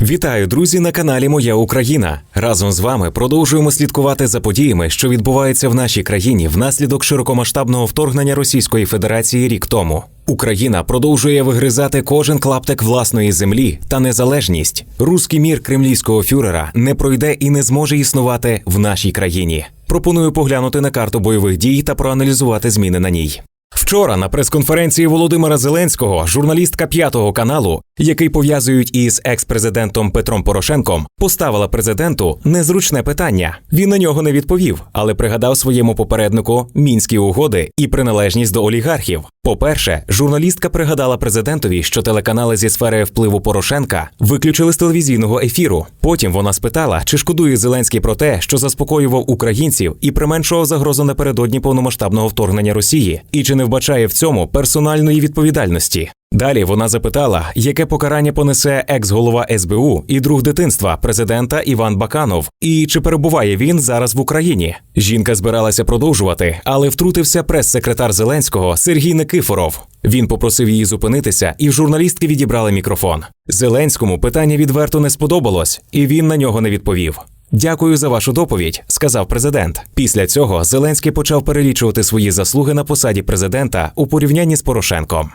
Вітаю, друзі, на каналі Моя Україна. Разом з вами продовжуємо слідкувати за подіями, що відбуваються в нашій країні внаслідок широкомасштабного вторгнення Російської Федерації рік тому. Україна продовжує вигризати кожен клаптик власної землі та незалежність. Руський мір кремлівського фюрера не пройде і не зможе існувати в нашій країні. Пропоную поглянути на карту бойових дій та проаналізувати зміни на ній. Вчора на прес-конференції Володимира Зеленського журналістка п'ятого каналу, який пов'язують із екс-президентом Петром Порошенком, поставила президенту незручне питання. Він на нього не відповів, але пригадав своєму попереднику мінські угоди і приналежність до олігархів. По-перше, журналістка пригадала президентові, що телеканали зі сфери впливу Порошенка виключили з телевізійного ефіру. Потім вона спитала, чи шкодує Зеленський про те, що заспокоював українців і применшував загрозу напередодні повномасштабного вторгнення Росії, і чи не вбачає в цьому персональної відповідальності. Далі вона запитала, яке покарання понесе екс-голова СБУ і друг дитинства президента Іван Баканов, і чи перебуває він зараз в Україні. Жінка збиралася продовжувати, але втрутився прес-секретар Зеленського Сергій Никифоров. Він попросив її зупинитися, і журналістки відібрали мікрофон. Зеленському питання відверто не сподобалось, і він на нього не відповів. Дякую за вашу доповідь, сказав президент. Після цього Зеленський почав перелічувати свої заслуги на посаді президента у порівнянні з Порошенком.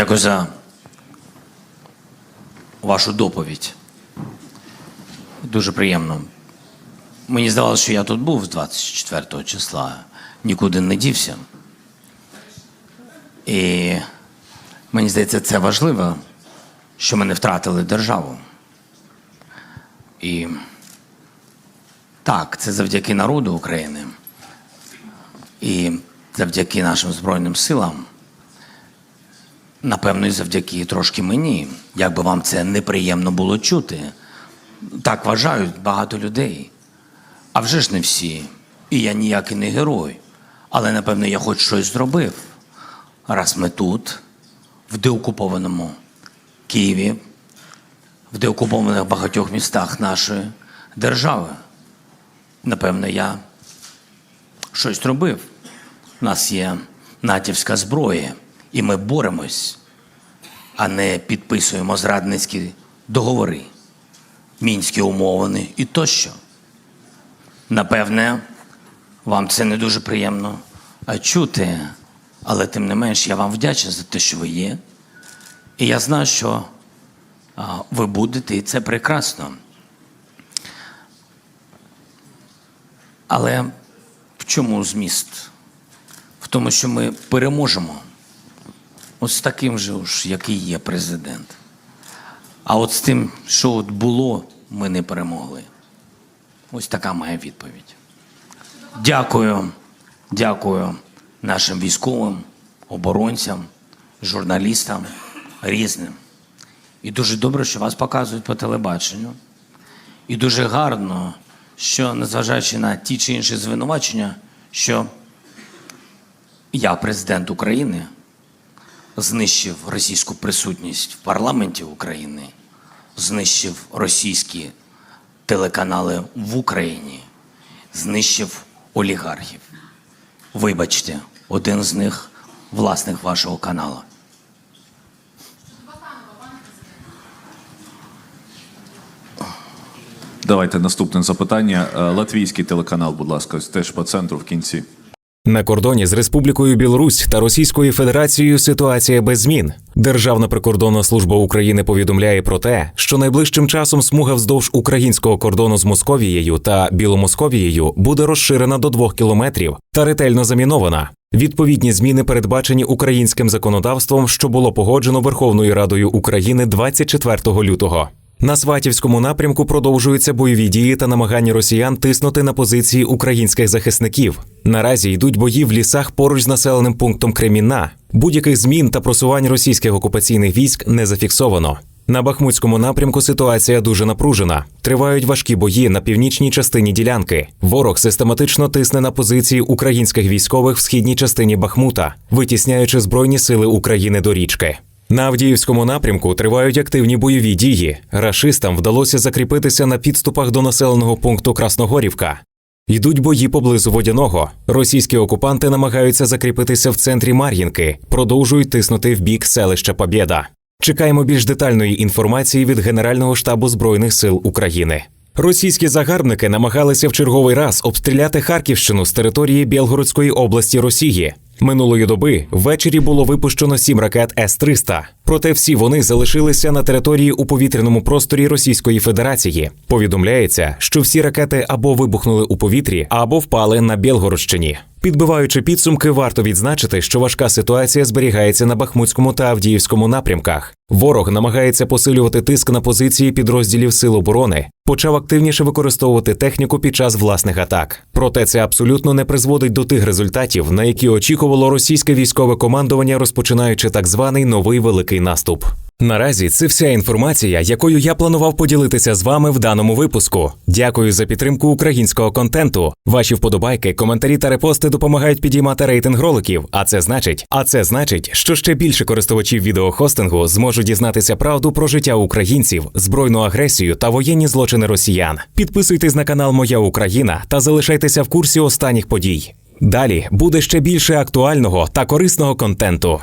Дякую за вашу доповідь. Дуже приємно. Мені здавалося, що я тут був з 24 числа, нікуди не дівся. І мені здається, це важливо, що ми не втратили державу. І так, це завдяки народу України і завдяки нашим Збройним силам. Напевно, і завдяки трошки мені, як би вам це неприємно було чути. Так вважають багато людей. А вже ж не всі. І я ніякий не герой. Але, напевно, я хоч щось зробив. Раз ми тут, в деокупованому Києві, в деокупованих багатьох містах нашої держави. Напевно, я щось робив. У нас є натівська зброя, і ми боремось, а не підписуємо зрадницькі договори, мінські умовини і тощо. Напевне, вам це не дуже приємно чути, але тим не менш я вам вдячний за те, що ви є. І я знаю, що ви будете, і це прекрасно. Але в чому зміст? В тому, що ми переможемо. От з таким же, ж, який є президент. А от з тим, що от було, ми не перемогли. Ось така моя відповідь. Дякую, дякую нашим військовим, оборонцям, журналістам, різним. І дуже добре, що вас показують по телебаченню. І дуже гарно, що, незважаючи на ті чи інші звинувачення, що я президент України знищив російську присутність в парламенті України, знищив російські телеканали в Україні, знищив олігархів. Вибачте, один з них власник вашого каналу. Давайте наступне запитання. Е, Латвійський телеканал, будь ласка, теж по центру в кінці. На кордоні з Республікою Білорусь та Російською Федерацією ситуація без змін. Державна прикордонна служба України повідомляє про те, що найближчим часом смуга вздовж українського кордону з Московією та Біломосковією буде розширена до двох кілометрів та ретельно замінована. Відповідні зміни передбачені українським законодавством, що було погоджено Верховною Радою України 24 лютого. На Сватівському напрямку продовжуються бойові дії та намагання росіян тиснути на позиції українських захисників. Наразі йдуть бої в лісах поруч з населеним пунктом Кремінна. Будь-яких змін та просувань російських окупаційних військ не зафіксовано. На Бахмутському напрямку ситуація дуже напружена. Тривають важкі бої на північній частині ділянки. Ворог систематично тисне на позиції українських військових в східній частині Бахмута, витісняючи збройні сили України до річки. На Авдіївському напрямку тривають активні бойові дії. Рашистам вдалося закріпитися на підступах до населеного пункту Красногорівка. Йдуть бої поблизу водяного. Російські окупанти намагаються закріпитися в центрі Мар'їнки, продовжують тиснути в бік селища Побєда. Чекаємо більш детальної інформації від Генерального штабу Збройних сил України. Російські загарбники намагалися в черговий раз обстріляти Харківщину з території Білгородської області Росії. Минулої доби ввечері було випущено сім ракет С-300. Проте всі вони залишилися на території у повітряному просторі Російської Федерації. Повідомляється, що всі ракети або вибухнули у повітрі, або впали на Білгородщині. Підбиваючи підсумки, варто відзначити, що важка ситуація зберігається на Бахмутському та Авдіївському напрямках. Ворог намагається посилювати тиск на позиції підрозділів Сил оборони, почав активніше використовувати техніку під час власних атак. Проте це абсолютно не призводить до тих результатів, на які очікувало російське військове командування, розпочинаючи так званий новий великий наступ. Наразі це вся інформація, якою я планував поділитися з вами в даному випуску. Дякую за підтримку українського контенту. Ваші вподобайки, коментарі та репости допомагають підіймати рейтинг роликів. А це значить, а це значить, що ще більше користувачів відеохостингу зможуть дізнатися правду про життя українців, збройну агресію та воєнні злочини росіян. Підписуйтесь на канал Моя Україна та залишайтеся в курсі останніх подій. Далі буде ще більше актуального та корисного контенту.